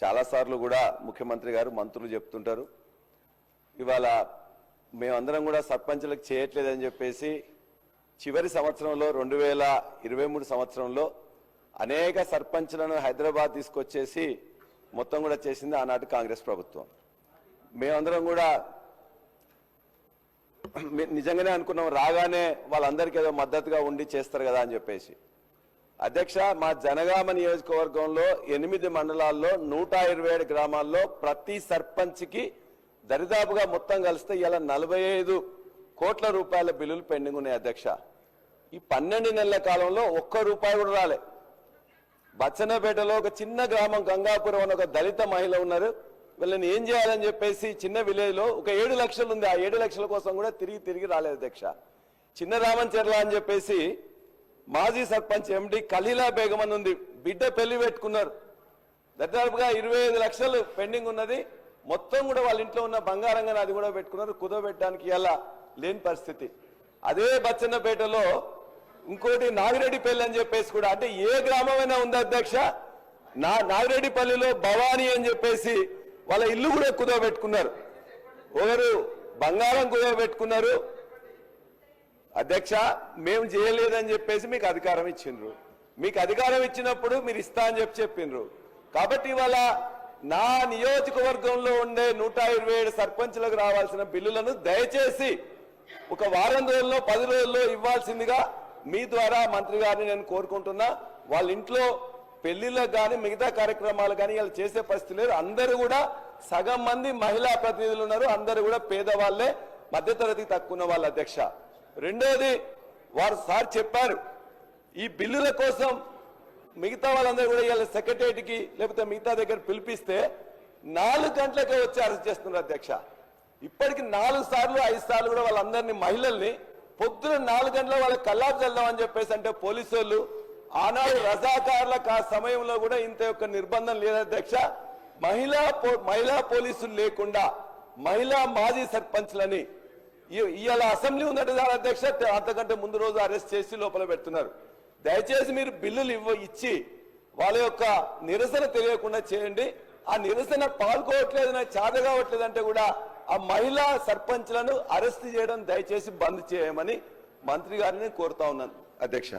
చాలాసార్లు కూడా ముఖ్యమంత్రి గారు మంత్రులు చెప్తుంటారు. ఇవాళ మేమందరం కూడా సర్పంచులకు చేయట్లేదని చెప్పేసి చివరి సంవత్సరంలో రెండు వేల ఇరవై మూడు సంవత్సరంలో అనేక సర్పంచ్లను హైదరాబాద్ తీసుకొచ్చేసి మొత్తం కూడా చేసింది ఆనాటి కాంగ్రెస్ ప్రభుత్వం. మేమందరం కూడా నిజంగానే అనుకున్నాం రాగానే వాళ్ళందరికీ ఏదో మద్దతుగా ఉండి చేస్తారు కదా అని చెప్పేసి. అధ్యక్ష మా జనగామ నియోజకవర్గంలో ఎనిమిది మండలాల్లో నూట ఇరవై ఏడు గ్రామాల్లో ప్రతి సర్పంచ్కి దరిదాపుగా మొత్తం కలిస్తే ఇలా నలభై ఐదు కోట్ల రూపాయల బిల్లులు పెండింగ్ ఉన్నాయి అధ్యక్ష. ఈ పన్నెండు నెలల కాలంలో ఒక్క రూపాయి కూడా రాలే. బచ్చన్నపేటలో ఒక చిన్న గ్రామం గంగాపురం అని ఒక దళిత మహిళ ఉన్నారు. వీళ్ళని ఏం చేయాలని చెప్పేసి చిన్న విలేజ్లో ఒక ఏడు లక్షలు ఉంది. ఆ ఏడు లక్షల కోసం కూడా తిరిగి తిరిగి రాలేదు అధ్యక్ష. చిన్న రామంచెర్ల అని చెప్పేసి మాజీ సర్పంచ్ ఎండి ఖలీలా బేగం అని ఉంది. బిడ్డ పెళ్ళి పెట్టుకున్నారు. దాదాపుగా ఇరవై ఐదు లక్షలు పెండింగ్ ఉన్నది. మొత్తం కూడా వాళ్ళ ఇంట్లో ఉన్న బంగారంగా అది కూడా పెట్టుకున్నారు. కుదవబెట్టడానికి ఎలా లేని పరిస్థితి. అదే బచ్చన్నపేటలో ఇంకోటి నాగిరెడ్డిపల్లి అని చెప్పేసి కూడా అంటే ఏ గ్రామమైనా ఉంది అధ్యక్ష? నా నాగిరెడ్డిపల్లిలో భవానీ అని చెప్పేసి వాళ్ళ ఇల్లు కూడా కుదవబెట్టుకున్నారు. ఒకరు బంగారం కుదవబెట్టుకున్నారు. అధ్యక్ష మేము చేయలేదని చెప్పేసి మీకు అధికారం ఇచ్చిండ్రు. మీకు అధికారం ఇచ్చినప్పుడు మీరు ఇస్తా అని చెప్పి చెప్పిండ్రు. కాబట్టి ఇవాళ నా నియోజకవర్గంలో ఉండే నూట ఇరవై ఏడు సర్పంచ్లకు రావాల్సిన బిల్లులను దయచేసి ఒక వారం రోజుల్లో పది రోజుల్లో ఇవ్వాల్సిందిగా మీ ద్వారా మంత్రి గారిని నేను కోరుకుంటున్నా. వాళ్ళ ఇంట్లో పెళ్ళిళ్ళకు కానీ మిగతా కార్యక్రమాలు కానీ ఇలా చేసే పరిస్థితి లేదు. అందరూ కూడా సగం మంది మహిళా ప్రతినిధులు ఉన్నారు. అందరూ కూడా పేదవాళ్ళే మధ్యతరగతి తక్కువ ఉన్న వాళ్ళ అధ్యక్ష. రెండోది వారు సార్ చెప్పారు ఈ బిల్లుల కోసం మిగతా వాళ్ళందరూ కూడా ఇవాళ సెక్రటరియట్కి లేకపోతే మిగతా దగ్గర పిలిపిస్తే నాలుగు గంటలకే వచ్చి అరెస్ట్ చేస్తున్నారు అధ్యక్ష. ఇప్పటికి నాలుగు సార్లు ఐదు సార్లు కూడా వాళ్ళందరినీ మహిళల్ని పొద్దున నాలుగు గంటల వాళ్ళకి కల్లాపు చల్దామని చెప్పేసి అంటే పోలీసు వాళ్ళు ఆనాడు రజాకారులకు ఆ సమయంలో కూడా ఇంత యొక్క నిర్బంధం లేదు అధ్యక్ష. మహిళా పో- మహిళా పోలీసులు లేకుండా మహిళా మాజీ సర్పంచ్లని ఇవాళ అసెంబ్లీ ఉందంటే దాని అధ్యక్ష. అంతకంటే ముందు రోజు అరెస్ట్ చేసి లోపల పెడుతున్నారు. దయచేసి మీరు బిల్లులు ఇవ్వ ఇచ్చి వాళ్ళ యొక్క నిరసన తెలియకుండా చేయండి. ఆ నిరసన పాల్గొవట్లేదు నాకు కావట్లేదు అంటే కూడా ఆ మహిళా సర్పంచ్లను అరెస్ట్ చేయడం దయచేసి బంద్ చేయమని మంత్రి గారిని కోరుతా ఉన్నాను. అధ్యక్ష.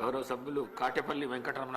గౌరవ సభ్యులు కాటేపల్లి వెంకటరమణ